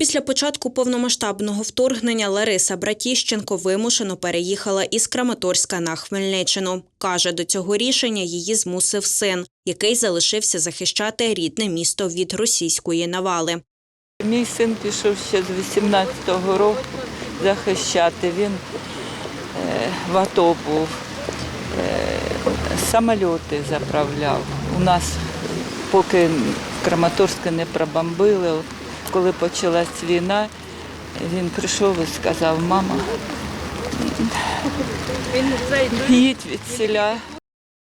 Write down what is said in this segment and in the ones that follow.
Після початку повномасштабного вторгнення Лариса Братіщенко вимушено переїхала із Краматорська на Хмельниччину. Каже, до цього рішення її змусив син, який залишився захищати рідне місто від російської навали. Мій син пішов ще з 18-го року захищати. Він е, в АТО був, е, самольоти заправляв. У нас поки Краматорське не пробомбили, коли почалась війна, він прийшов і сказав, мама, їдь від селя.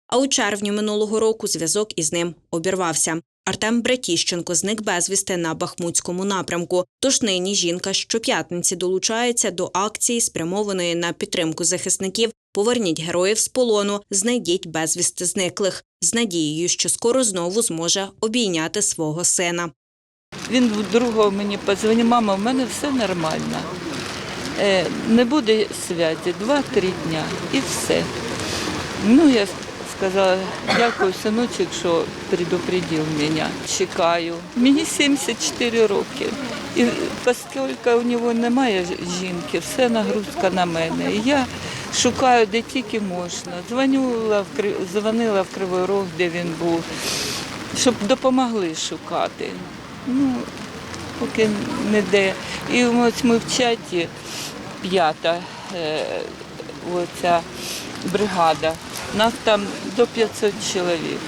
А у червні минулого року зв'язок із ним обірвався. Артем Братіщенко зник безвісти на Бахмутському напрямку. Тож нині жінка щоп'ятниці долучається до акції, спрямованої на підтримку захисників. Поверніть героїв з полону, знайдіть безвісти зниклих з надією, що скоро знову зможе обійняти свого сина. Він другого мені подзвонив, мама, в мене все нормально. Е, не буде святі, два-три дня і все. Ну, я сказала, дякую, синочок, що предупредив мене. Чекаю. Мені 74 роки. І оскільки у нього немає жінки, все нагрузка на мене. І я шукаю, де тільки можна. Дзвонила в, дзвонила в Кривий Рог, де він був, щоб допомогли шукати. Ну, поки не де. І ось ми в чаті п'ята е, оця бригада. Нас там до 500 чоловік.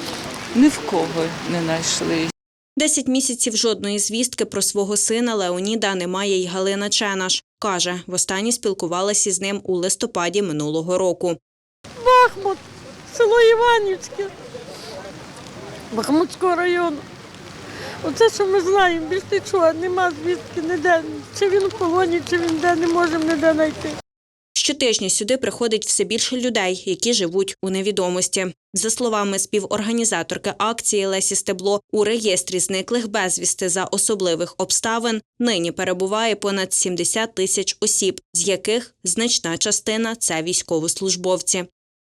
Ні в кого не знайшли. Десять місяців жодної звістки про свого сина Леоніда немає й Галина Ченаш. Каже, востаннє спілкувалася з ним у листопаді минулого року. Бахмут, село Іванівське, Бахмутського району. Оце, що ми знаємо, більш нічого, нема звістки ніде. Чи він в полоні, чи він де, не можемо ніде знайти. Щотижня сюди приходить все більше людей, які живуть у невідомості. За словами співорганізаторки акції Лесі Стебло, у реєстрі зниклих безвісти за особливих обставин нині перебуває понад 70 тисяч осіб, з яких значна частина це військовослужбовці.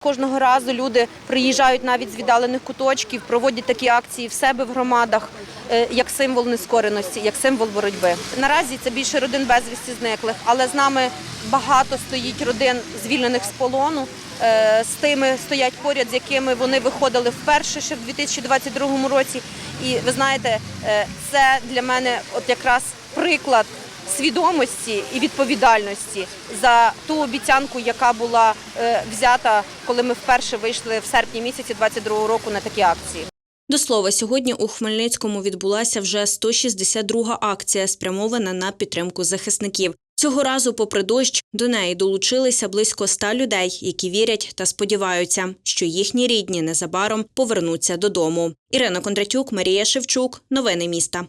Кожного разу люди приїжджають навіть з віддалених куточків, проводять такі акції в себе в громадах е, як символ нескореності, як символ боротьби. Наразі це більше родин безвісті зниклих, але з нами багато стоїть родин звільнених з полону. е, З тими стоять поряд, з якими вони виходили вперше ще в 2022 році. І ви знаєте, е, це для мене от якраз приклад свідомості і відповідальності за ту обіцянку, яка була е, взята, коли ми вперше вийшли в серпні місяці 22 року на такі акції. До слова, сьогодні у Хмельницькому відбулася вже 162-га акція, спрямована на підтримку захисників. Цього разу, попри дощ, до неї долучилися близько ста людей, які вірять та сподіваються, що їхні рідні незабаром повернуться додому. Ірина Кондратюк, Марія Шевчук. Новини міста.